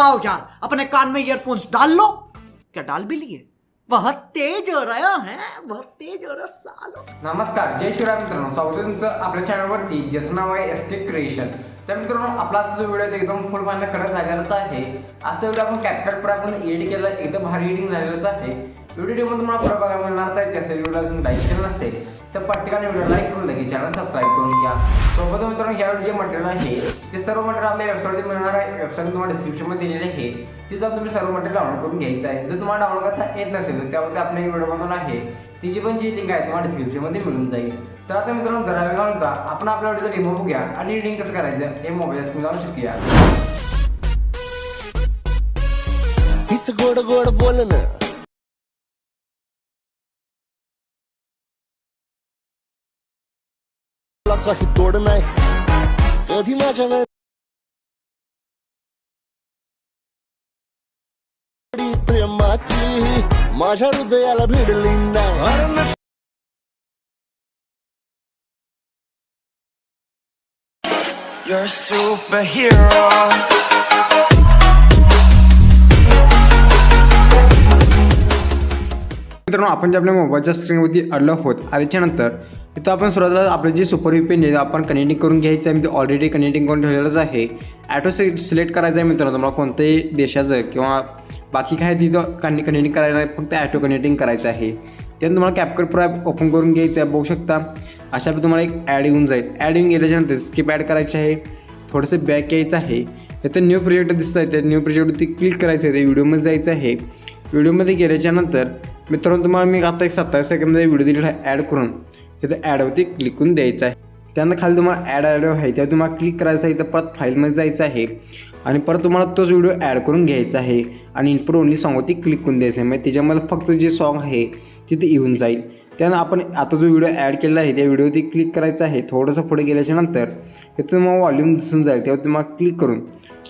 आओ यार अपने कान में ईयरफोन्स डाल लो। क्या डाल भी लिए? बहुत तेज हो रहा है बहुत तेज हो रहा सालो। नमस्कार जय शिवराय मित्रांनो स्वागत आहे तुमचं आपल्या चॅनलवरती ज्याचं नाव आहे एस के क्रिएशन तर मित्रांनो आपला आजचा जो व्हिडिओ एकदम फुल फायदा करत झालेलाच आहे. आजचा व्हिडिओ आपण कॅप्कट पर आपण एडिट केला एकदम भारी एडिटिंग झालेलाच आहे. व्हिडिओमध्ये तुम्हाला पुढे बघायला मिळणार आहे त्यासाठी व्हिडिओ अजून लाईक केलं नसेल. तर प्रत्येकाने व्हिडिओ लाईक करून द्या चॅनल सबस्क्राईब करून घ्या. सोबत मित्रांनो यावेळी जे मटेरियल आहे ते सर्व मटेरियल आपल्या वेबसाईटवर मिळणार आहे. वेबसाईट तुम्हाला डिस्क्रिप्शनमध्ये दिलेली आहे. ती जाऊन तुम्ही सर्व मटेरियल डाउनलोड करून घ्यायचं आहे. जर तुम्हाला डाउनलोड करता येत नसेल तर त्यावरती आपल्या व्हिडिओ बनवून आहे. तिची पण जी लिंक आहे तुम्हाला डिस्क्रिप्शनमध्ये मिळून जाईल. चला तर मित्रांनो जरा वेळ घालता आपण आपल्या व्हिडिओचा डेमो बघूया आणि रिडिंग कसं करायचं हे मोबाईल स्क्रीन जाऊन शिकूया. तीच गोड गोड बोलणं. काही तोड नाही. कधी माझ्या नाही प्रेमाची? माझ्या हृदयाला भिडली नस- You're a superhero. मित्रांनो आपण जे आपल्या मोबाईलच्या स्क्रीनवरती अडलो आहोत आल्याच्यानंतर इथं आपण सुरुवातीला आपलं जे सुपर यू पेन आहे आपण कनेक्टिंग करून घ्यायचं आहे. मी ते ऑलरेडी कनेक्टिंग करून ठेवलेलंच आहे. ॲटो से सिलेक्ट करायचं आहे मित्रांनो तुम्हाला कोणत्याही देशाचं किंवा बाकी काय तिथं कने कनेक्टिंग करायला नाही फक्त ॲटो कनेक्टिंग करायचं आहे. त्यानंतर तुम्हाला कॅपकट प्रो ॲप ओपन करून घ्यायचं आहे बघू शकता. अशा तुम्हाला एक ॲड येऊन जाईल. ॲड येऊन गेल्याच्यानंतर स्किप ॲड करायचे आहे. थोडंसं बॅक यायचं आहे. तिथं न्यू प्रोजेक्ट दिसत आहे त्या न्यू प्रोजेक्टवरती क्लिक करायचं आहे. ते व्हिडिओमध्ये जायचं आहे. व्हिडिओमध्ये गेल्याच्यानंतर मित्रांनो तुम्हाला मी आता एक सत्तावीस सेकंदचा व्हिडिओ दिलेला ॲड करून. तिथं ॲडवरती क्लिक करून द्यायचं आहे. त्यानंतर खाली तुम्हाला ॲड ॲड आहे. त्यावर तुम्हाला क्लिक करायचं आहे. तर परत फाईलमध्ये जायचं आहे. आणि परत तुम्हाला तोच व्हिडिओ ॲड करून घ्यायचा आहे. आणि इनपुट ओनली सॉंगवरती क्लिक करून द्यायचं आहे. म्हणजे त्याच्यामध्ये फक्त जे सॉन्ग आहे तिथे येऊन जाईल. त्यानं आपण आता जो व्हिडिओ ॲड केलेला आहे त्या व्हिडिओवरती क्लिक करायचा आहे. थोडंसं पुढे गेल्याच्यानंतर तिथं तुम्हाला वॉल्यूम दिसून जाईल. तेव्हा तुम्हाला क्लिक करून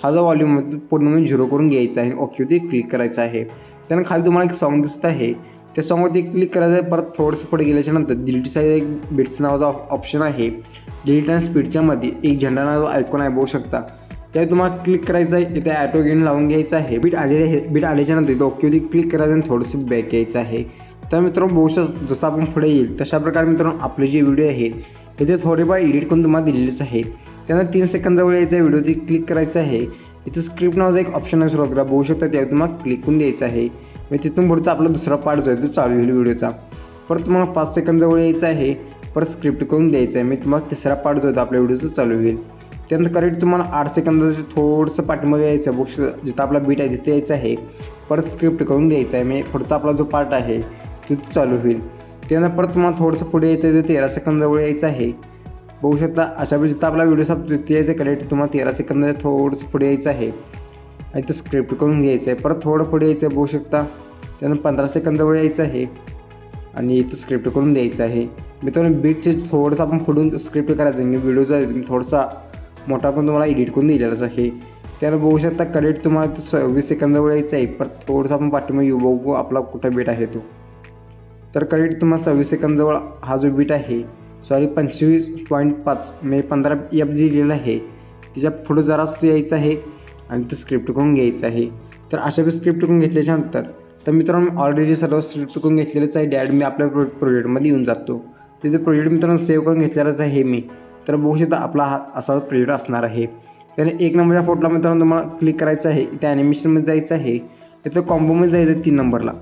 हा जो वॉल्यूम पूर्णपणे झिरो करून घ्यायचा आहे. ओकेवरती क्लिक करायचं आहे. त्यानं खाली तुम्हाला एक सॉन्ग दिसत आहे. त्या सॉंगवरती क्लिक करायचं आहे परत थोडंसं पुढे गेल्याच्यानंतर एक बिट्स नावाचा ऑप्शन आहे. डिलीट अँड स्पीडच्या मध्ये एक झेंडा नावाचा आयकॉन आहे बघू शकता. त्यावेळी तुम्हाला क्लिक करायचं आहे इथे ॲटो गेन लावून घ्यायचं आहे. बीट आलेले आहे बीट आल्याच्यानंतर इथं ओकेवरती क्लिक करायचं आणि थोडंसं बॅक यायचं आहे. तर मित्रांनो बघू शकतो जसं आपण पुढे येईल तशा प्रकारे मित्रांनो आपले जे व्हिडिओ आहेत इथे थोडेफार एडिट करून तुम्हाला दिलेलेच आहे. त्यांना तीन सेकंदावर यायचं आहे व्हिडिओवरती क्लिक करायचं आहे. इथे स्क्रिप्ट नावाचा एक ऑप्शन आहे सुरुवातीला बघू शकता त्यावर तुम्हाला क्लिक करून द्यायचं आहे. मग तिथून पुढचा आपला दुसरा पार्ट जो आहे तो चालू होईल व्हिडिओचा. परत तुम्हाला पाच सेकंदजवळ यायचं आहे परत स्क्रिप्ट करून द्यायचं आहे. मी तुम्हाला तिसरा पार्ट जो आहे तो आपल्या व्हिडिओचा चालू होईल. त्यानंतर करेक्ट तुम्हाला आठ सेकंदाचं थोडंसं पाठीमागे यायचं आहे बुक्स जिथं आपला बीट आहे तिथे यायचं आहे. परत स्क्रिप्ट करून द्यायचं आहे. मी पुढचा आपला जो पार्ट आहे तिथं चालू होईल. त्यानंतर परत तुम्हाला थोडंसं पुढे यायचं आहे ते तेरा सेकंदजवळ यायचं आहे. बघू शकता अशा वेळी जिथं आपला व्हिडिओ सब तिथे यायचं करेक्ट तुम्हाला तेरा सेकंदाचं थोडंसं पुढे यायचं आहे. आणि ते स्क्रिप्ट करून घ्यायचं आहे परत थोडं पुढे यायचं आहे बघू शकता. त्यानंतर पंधरा सेकंदावर यायचं आहे. आणि इथं स्क्रिप्ट करून द्यायचं आहे. मित्रांनो बीटचे थोडंसं आपण पुढून स्क्रिप्ट करायचं. आहे व्हिडिओचा थोडासा मोठा पण तुम्हाला एडिट करून दिलेलाच आहे. त्याला बघू शकता करेक्ट तुम्हाला सव्वीस सेकंदावर यायचं आहे. परत थोडंसं आपण पाठीमागे येऊ बघू आपला कुठं बीट आहे तो. तर करेक्ट तुम्हाला सव्वीस सेकंदाजवळ हा जो बीट आहे सॉरी पंचवीस पॉईंट पाच म्हणजे पंधरा एफ जी लिहिलेला आहे. त्याच्या पुढं जरासं यायचं आहे. आणि ते स्क्रिप्ट करून घ्यायचं आहे. तर अशा बी स्क्रिप्ट करून घेतल्याच्यानंतर तर मित्रांनो ऑलरेडी सर्व स्क्रिप्ट करून घेतलेलंच आहे. डॅड मी आपल्या प्रो प्रोजेक्टमध्ये येऊन जातो. तिथे प्रोजेक्ट मित्रांनो सेव्ह करून घेतलेलाच आहे मी. तर बघू शकता आपला हा असा प्रोजेक्ट असणार आहे. त्याने एक नंबरच्या फोटोला मित्रांनो तुम्हाला क्लिक करायचं आहे. त्या ॲनिमेशनमध्ये जायचं आहे. तिथं कॉम्बोमध्ये जायचं आहे तीन नंबरला.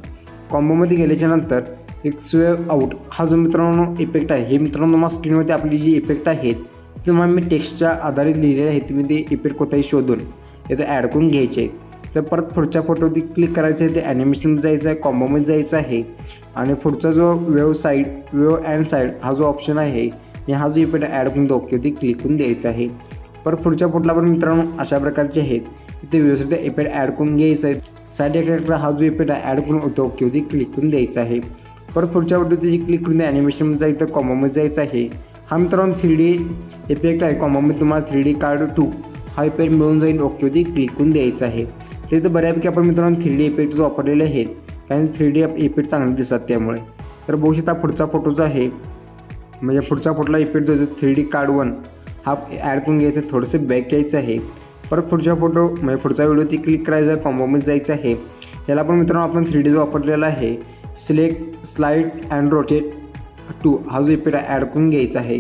कॉम्बोमध्ये गेल्याच्यानंतर एक स्वेव आउट हा जो मित्रांनो इफेक्ट आहे हे मित्रांनो तुम्हाला स्क्रीनवरती आपली जी इफेक्ट आहेत ते तुम्हाला मी टेक्स्टच्या आधारित लिहिलेले आहे. तुम्ही ते इफेक्ट कोणताही शोधून. इथं ॲड करून घ्यायचे आहेत. तर परत पुढच्या फोटोवरती क्लिक करायचं आहे ते ॲनिमेशनमध्ये जायचं आहे कॉम्बोमध्ये जायचं आहे. आणि पुढचा जो wave side wave and side हा जो ऑप्शन आहे हा जो इफेक्ट ॲड करून ओकेवरती क्लिक करून द्यायचा आहे. परत पुढच्या फोटोला पण मित्रांनो अशा प्रकारचे आहेत. तिथे व्यवस्थित इफेक्ट ॲड करून घ्यायचा आहे. साईड इफेक्ट हा जो इफेक्ट ॲड करून होतो ओकेवरती क्लिक करून द्यायचा आहे. परत पुढच्या फोटोवरती क्लिक करून ॲनिमेशनमध्ये जायचं कॉम्बोमध्ये जायचं आहे. हा मित्रांनो थ्री डी इफेक्ट आहे. कॉम्बोमध्ये तुम्हाला थ्री डी कार्ड टू हा इफेक्ट मिळून जाईल ओकेवरती क्लिक करून द्यायचा आहे. ते तर बऱ्यापैकी आपण मित्रांनो थ्री डी इफेक्ट जो वापरलेले आहेत कारण थ्री डी इफेक्ट चांगले दिसतात त्यामुळे. तर बघू शकता पुढचा फोटो जो आहे म्हणजे पुढच्या फोटोला इफेक्ट जो थ्री डी कार्ड वन हा ॲड करून घ्यायचा थोडंसं बॅक घ्यायचं आहे. परत पुढच्या फोटो म्हणजे पुढचा व्हिडिओती क्लिक करायचा कॉम्बोमध्ये जायचं आहे. याला पण मित्रांनो आपण थ्री डीज वापरलेला आहे select slide and rotate two हा जो इफेक्ट ॲड करून घ्यायचा आहे.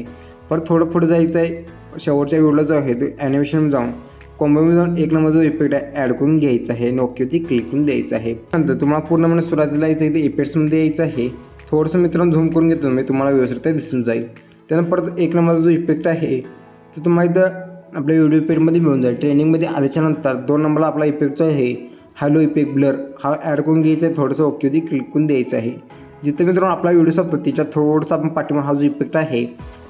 परत थोडं पुढे जायचं आहे. शेवटच्या व्हिडिओला जो आहे तो ॲनिमेशन जाऊन. कॉम्बोमध्ये जाऊन एक नंबर जो इफेक्ट आहे ॲड करून घ्यायचा आहे. नोक्यावरती क्लिक करून द्यायचं आहे. नंतर तुम्हाला पूर्णपणे म्हणजे सुरुवातीला यायचं आहे ते इफेक्ट्समध्ये यायचं आहे. थोडंसं मित्रांनो झूम करून घेतो मी तुम्हाला व्यवस्थित दिसून जाईल. त्यानंतर परत एक नंबरचा जो इफेक्ट आहे तो तुम्हाला इथं आपल्या व्हिडिओ इफेक्टमध्ये मिळून जाईल. ट्रेनिंगमध्ये आल्याच्यानंतर दोन नंबरला आपला इफेक्टचा आहे हॅलो इफेक्ट ब्लर हा ॲड करून घ्यायचा आहे. थोडंसं ओकेवरती क्लिक करून द्यायचं आहे. जिथं मित्रांनो आपला व्हिडिओ सापतो त्याच्या थोडंसं आपण पाठिंबा हा जो इफेक्ट आहे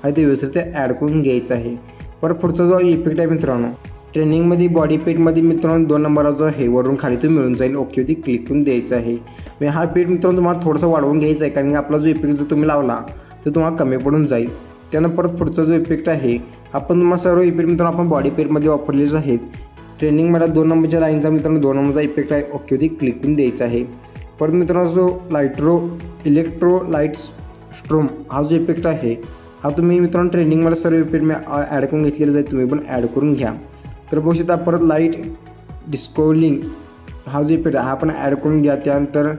हा ते व्यवस्थित ॲड करून घ्यायचा आहे. परत पुढचा जो इफेक्ट आहे मित्रांनो ट्रेनिंगमध्ये बॉडी पेटमध्ये मित्रांनो दोन नंबरचा जो आहे वरून खाली तो मिळून जाईल. ओकेवरती क्लिक करून द्यायचा आहे. मी हा पेट मित्रांनो तुम्हाला थोडंसं वाढवून घ्यायचा आहे कारण की आपला जो इफेक्ट जर तुम्ही लावला तर तुम्हाला कमी पडून जाईल. त्यानं परत पुढचा जो इफेक्ट आहे आपण तुम्हाला सर्व इफेक्ट मित्रांनो आपण बॉडी पेटमध्ये वापरलेच आहेत. ट्रेनिंगमध्ये दोन नंबरच्या लाईनचा मित्रांनो दोन नंबरचा इफेक्ट आहे. ओकेवरती क्लिक करून द्यायचा आहे. परत मित्रांनो जो लायट्रो इलेक्ट्रो लाईट्स स्ट्रोम हा जो इफेक्ट आहे हा तुम्ही मित्रांनो ट्रेनिंगमध्ये सर्व इफेक्ट मी ॲड करून घेतलेलं जाईल तुम्ही पण ॲड करून घ्या. तर बघू शकता परत लाइट डिस्कोलिंग हा जो इफेक्ट आहे हा पण ॲड करून घ्या. त्यानंतर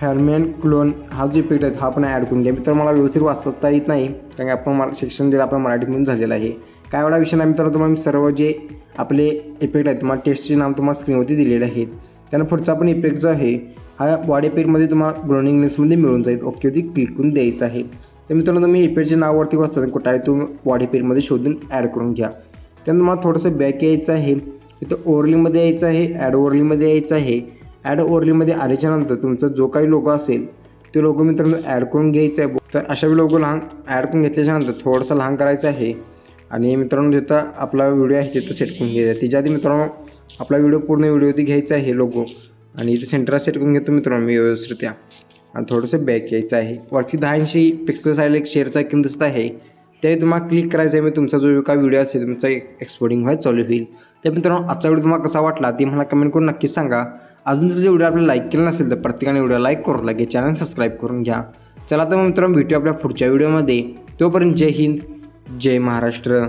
हॅरमॅन क्लोन हा जो इफेक्ट आहे हा पण ॲड करून घ्या. मित्र मला व्यवस्थित वाचता येत नाही कारण आपण मला शिक्षण जे आपण मराठीमधून झालेलं आहे. काय एवढा विषय नाही मित्रांनो तुम्हाला मी सर्व जे आपले इफेक्ट आहेत तुम्हाला टेस्टचे नाव तुम्हाला स्क्रीनवरती दिलेले आहेत. त्यानं पुढचा पण इफेक्ट जो आहे हा बॉडी पेडमध्ये तुम्हाला ग्रोनिंगनेसमध्ये मिळून जाईल. ओकेवरती क्लिक करून द्यायचं आहे. तर मित्रांनो तुम्ही इफेक्टचे नाववरती वाचता कुठं आहे तुम्ही बॉडी पेडमध्ये शोधून ॲड करून घ्या. त्यानंतर मला थोडंसं बॅक यायचं आहे. इथं ओरलीमध्ये यायचं आहे ॲड ओरलीमध्ये यायचं आहे. ॲड ओरलीमध्ये आल्याच्यानंतर तुमचा जो काही लोगो असेल ते लोगो मित्रांनो ॲड करून घ्यायचं आहे. तर अशा लोगो लहान ॲड करून घेतल्याच्यानंतर थोडंसं लहान करायचं आहे. आणि मित्रांनो जिथं आपला व्हिडिओ आहे तिथं सेट करून घ्यायचा आहे. त्याच्या आधी मित्रांनो आपला व्हिडिओ पूर्ण व्हिडिओ घ्यायचा आहे लोगो आणि इथे सेंटरला सेट करून घेतो मित्रांनो मी व्यवस्थित आणि थोडंसं बॅक यायचं आहे. वरती दहा ऐंशी पिक्सल आहे एक शेअरचा किंमत दिसत आहे. ते तुम्हाला क्लिक करायचं आहे मी तुमचा जो काय व्हिडिओ असेल तुमचा एक्सपोर्टिंग व्हायला चालू होईल. तर मित्रांनो आजचा व्हिडिओ तुम्हाला कसा वाटला ते मला कमेंट करून नक्कीच सांगा. अजून जर व्हिडिओ आपल्याला लाईक केला नसेल तर प्रत्येकाने व्हिडिओ लाईक करू लागे चॅनल सबस्क्राईब करून घ्या. चला तर मग मित्रांनो भेटू आपल्या पुढच्या व्हिडिओमध्ये तोपर्यंत जय हिंद जय महाराष्ट्र.